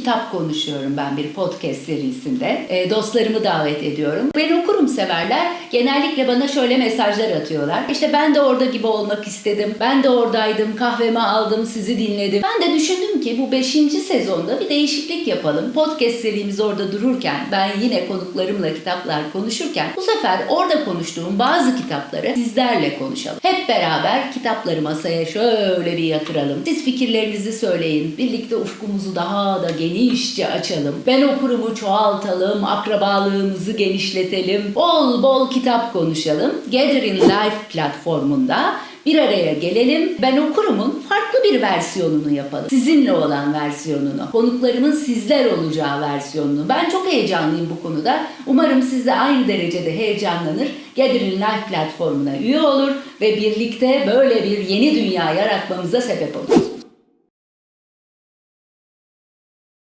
kitap konuşuyorum ben bir podcast serisinde. E, dostlarımı davet ediyorum. Ben okurum severler. Genellikle bana şöyle mesajlar atıyorlar. İşte ben de orada gibi olmak istedim. Ben de oradaydım. Kahvemi aldım. Sizi dinledim. Ben de düşündüm ki bu 5. sezonda bir değişiklik yapalım. Podcast serimiz orada dururken ben yine konuklarımla kitaplar konuşurken bu sefer orada konuştuğum bazı kitapları sizlerle konuşalım. Hep beraber kitapları masaya şöyle bir yatıralım. Siz fikirlerinizi söyleyin. Birlikte ufkumuzu daha da genişçe açalım. Ben okurumu çoğaltalım. Akrabalığımızı genişletelim. Bol bol kitap konuşalım. Gathering Life platformunda bir araya gelelim. Ben okurumun farklı bir versiyonunu yapalım. Sizinle olan versiyonunu. Konuklarımın sizler olacağı versiyonunu. Ben çok heyecanlıyım bu konuda. Umarım siz de aynı derecede heyecanlanır. Gathering Life platformuna üye olur ve birlikte böyle bir yeni dünya yaratmamıza sebep olur.